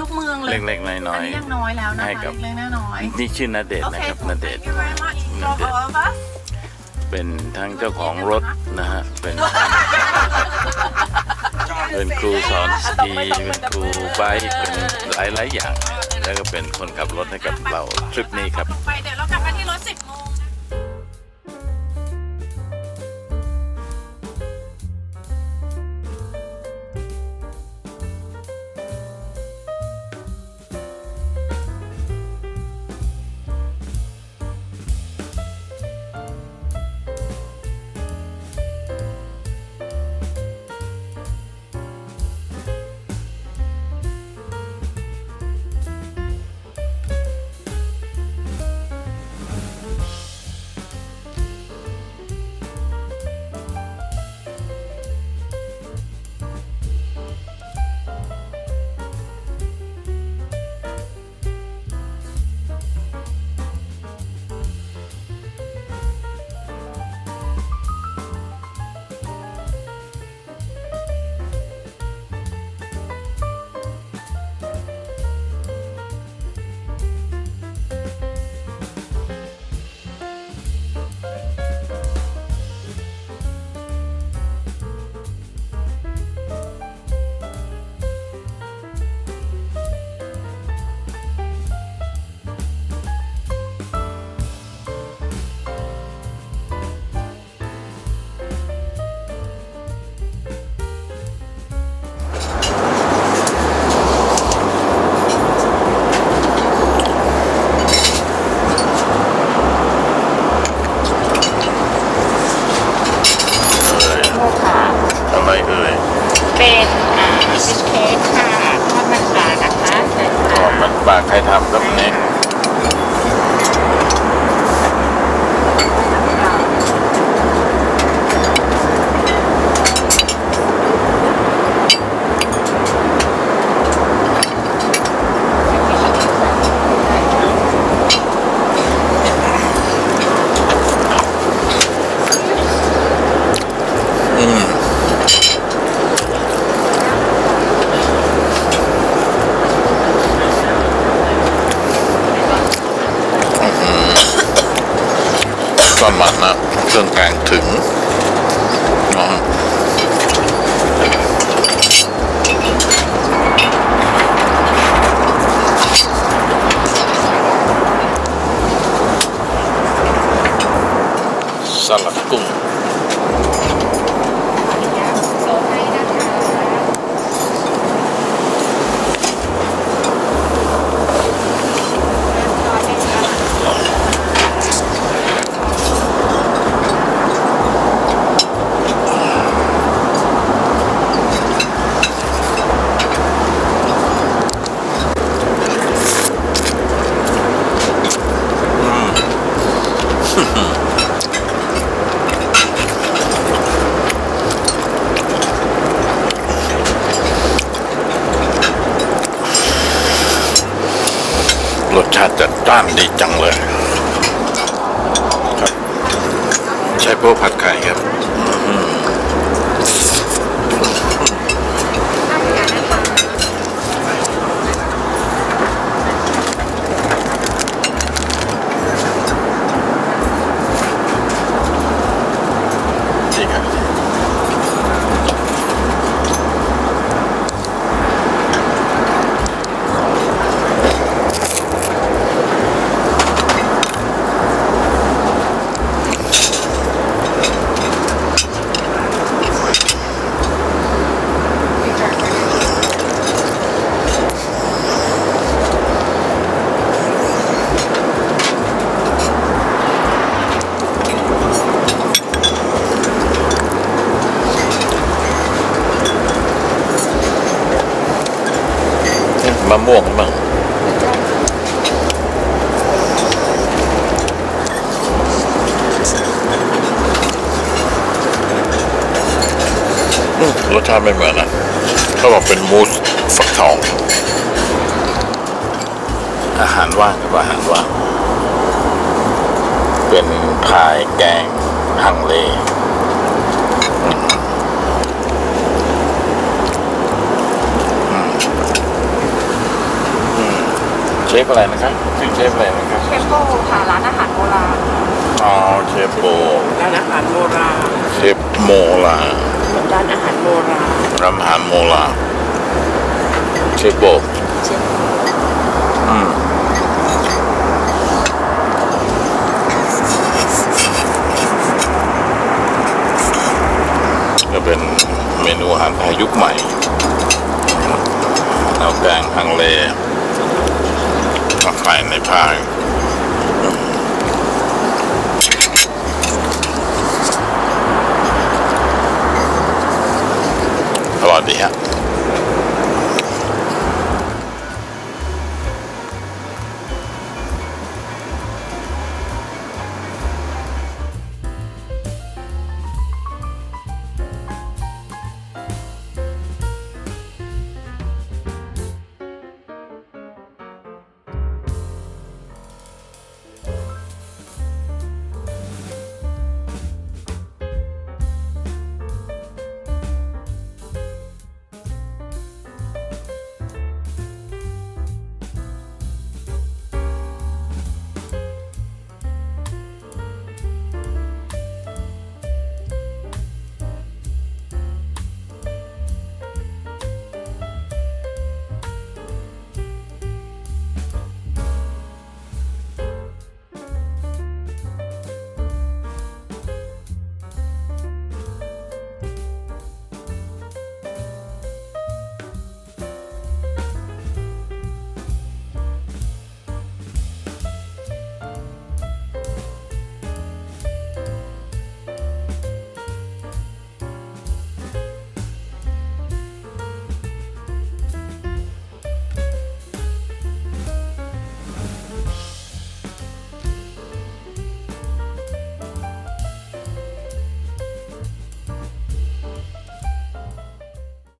ทุกเมืองเลยเล็กๆน้อัอนยนี้ยังน้อยแล้วนะให้คะกับ เล็กๆน้อยๆ นี่ชื่อนาเดชน์โอนะเคครับนาเดช thank น์ you very much from all of us เป็นทั้งเจ้าของรถนะฮะ เป็น เป็นครูสอนสกีเป็นครูไบค์เป็นหลายๆอย่าง แล้วก็เป็นคนขับรถให้กับเราทริปนี้ครับ ไปเดี๋ยวเรากลับ ใครทำครับนี้ อนหมันนะเครื่องแกงถึงนะสลัดกุ้ง รสชาติจัดจ้านดีจังเลย ครับ ใช้โป๊ผัดไข่ครับ มะม่วงบ้างรสชาติไม่เหมือนนะเขาบอกเป็นมูสฟักทอง อาหารว่างครับอาหารว่าง เป็นพายแกงฮังเล ฟอะไรนะครับชื่อเชฟอะไรนะครับเชฟโก้ค่ะร้านอาหารโบราณอ๋อเชฟโบร้านอาหารโบราณเชฟโมลาร้านอาหารโบราณร้านอาหารโมลาเชฟโบเชฟอืมก็เป็นเมนูอาหารไทยยุคใหม่แนวแกงฮังเล sometime. They part.